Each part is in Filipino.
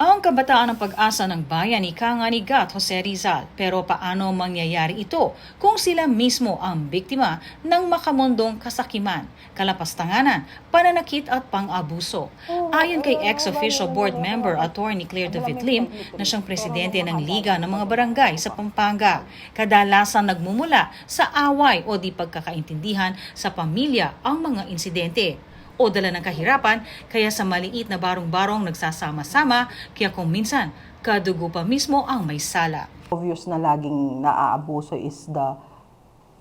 Ang kabataan ng pag-asa ng bayan ni Kanganigat Jose Rizal. Pero paano mangyayari ito kung sila mismo ang biktima ng makamundong kasakiman, kalapastanganan, pananakit at pang-abuso. Ayon kay ex-official board member Attorney Claire David Lim na siyang presidente ng Liga ng mga Barangay sa Pampanga, kadalasan nagmumula sa away o di pagkakaintindihan sa pamilya ang mga insidente o dala ng kahirapan kaya sa maliit na barong-barong nagsasama-sama kaya kung minsan kadugo pa mismo ang may sala. Obvious na laging naaabuso is the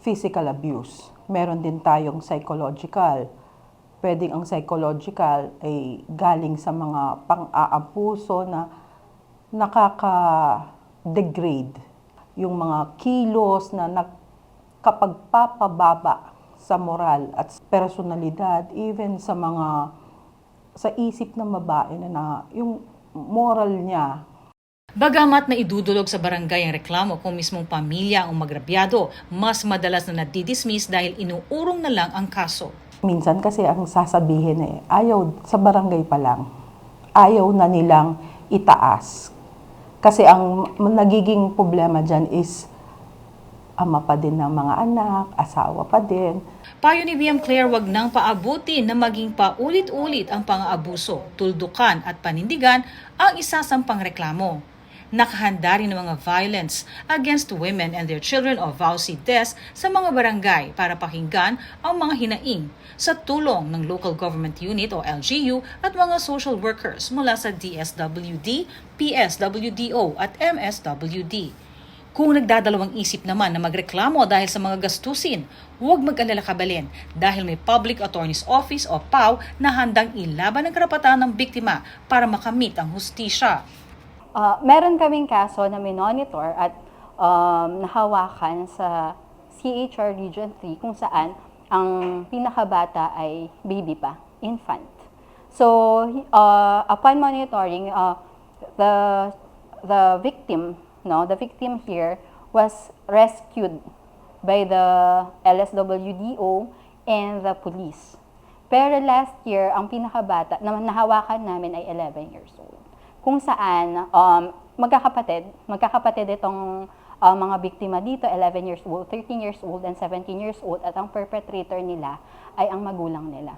physical abuse. Meron din tayong psychological. Pwedeng ang psychological ay galing sa mga pang-aabuso na nakaka-degrade. Yung mga kilos na nakapagpapababa sa moral at personalidad, even sa mga sa isip ng babae na, na yung moral niya Bagamat na idudulog sa barangay ang reklamo kung mismong pamilya ang magrabyado, mas madalas na nadidismiss dahil inuurong na lang ang kaso. Minsan kasi ang sasabihin eh, ayaw sa barangay pa lang, ayaw na nilang itaas. Kasi ang nagiging problema dyan is ama pa din ng mga anak, asawa pa din. Payo ni VM Claire wag nang paabuti na maging paulit-ulit ang pang-aabuso, tuldukan at panindigan ang isasampang reklamo. Nakahanda rin ng mga violence against women and their children o VAUSI DES sa mga barangay para pakinggan ang mga hinaing sa tulong ng local government unit o LGU at mga social workers mula sa DSWD, PSWDO at MSWD. Kung nagdadalawang isip naman na magreklamo dahil sa mga gastusin, huwag mag-alala kabalin dahil may Public Attorney's Office o PAW na handang ilaban ang karapatan ng biktima para makamit ang hustisya. Ah, meron kaming kaso na minonitor at um, nahawakan sa CHR Region 3 kung saan ang pinakabata ay baby pa, infant. So, uh, upon monitoring, uh, the the victim, no, the victim here was rescued by the LSWDO and the police. Pero last year, ang pinakabata na nahawakan namin ay 11 years old. Kung saan um, magkakapatid, magkakapatid itong uh, mga biktima dito, 11 years old, 13 years old, and 17 years old, at ang perpetrator nila ay ang magulang nila.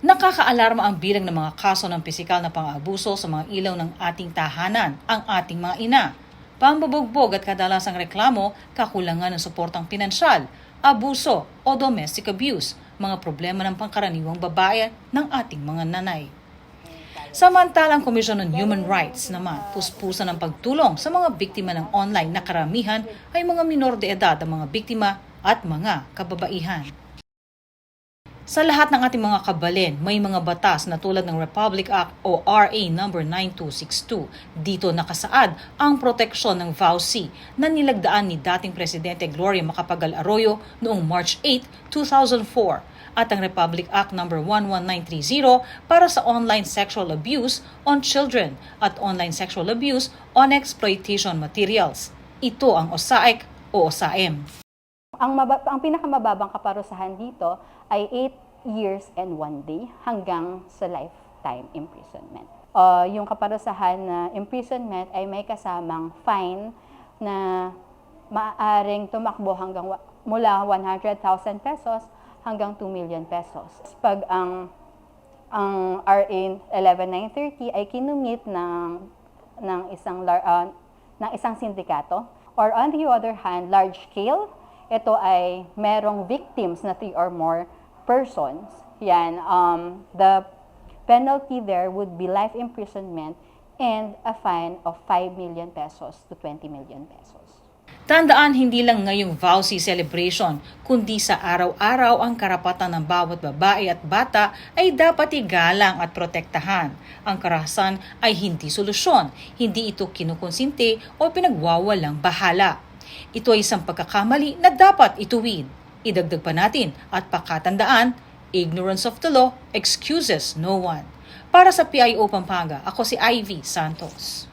Nakakaalarma ang bilang ng mga kaso ng pisikal na pang-abuso sa mga ilaw ng ating tahanan, ang ating mga ina. Pambubugbog at kadalasang reklamo, kakulangan ng suportang pinansyal, abuso o domestic abuse, mga problema ng pangkaraniwang babae ng ating mga nanay. Samantalang Komisyon on Human Rights naman, puspusan ng pagtulong sa mga biktima ng online na karamihan ay mga minor de edad ang mga biktima at mga kababaihan. Sa lahat ng ating mga kabalin, may mga batas na tulad ng Republic Act o RA number 9262. Dito nakasaad ang proteksyon ng VAUSI na nilagdaan ni dating Presidente Gloria Macapagal Arroyo noong March 8, 2004 at ang Republic Act number 11930 para sa online sexual abuse on children at online sexual abuse on exploitation materials. Ito ang OSAIC o OSAM. Ang, maba- ang pinakamababang kaparusahan dito ay 8 years and 1 day hanggang sa lifetime imprisonment. Uh, yung kaparusahan na imprisonment ay may kasamang fine na maaaring tumakbo hanggang mula 100,000 pesos hanggang 2 million pesos. Pag ang ang RA 11930 ay kinumit ng ng isang ah, ng isang sindikato or on the other hand large scale ito ay merong victims na three or more persons yan um, the penalty there would be life imprisonment and a fine of 5 million pesos to 20 million pesos Tandaan hindi lang ngayong VAUSI celebration, kundi sa araw-araw ang karapatan ng bawat babae at bata ay dapat igalang at protektahan. Ang karahasan ay hindi solusyon, hindi ito kinukonsinti o pinagwawalang bahala. Ito ay isang pagkakamali na dapat ituwid. Idagdag pa natin at pakatandaan, ignorance of the law excuses no one. Para sa PIO Pampanga, ako si Ivy Santos.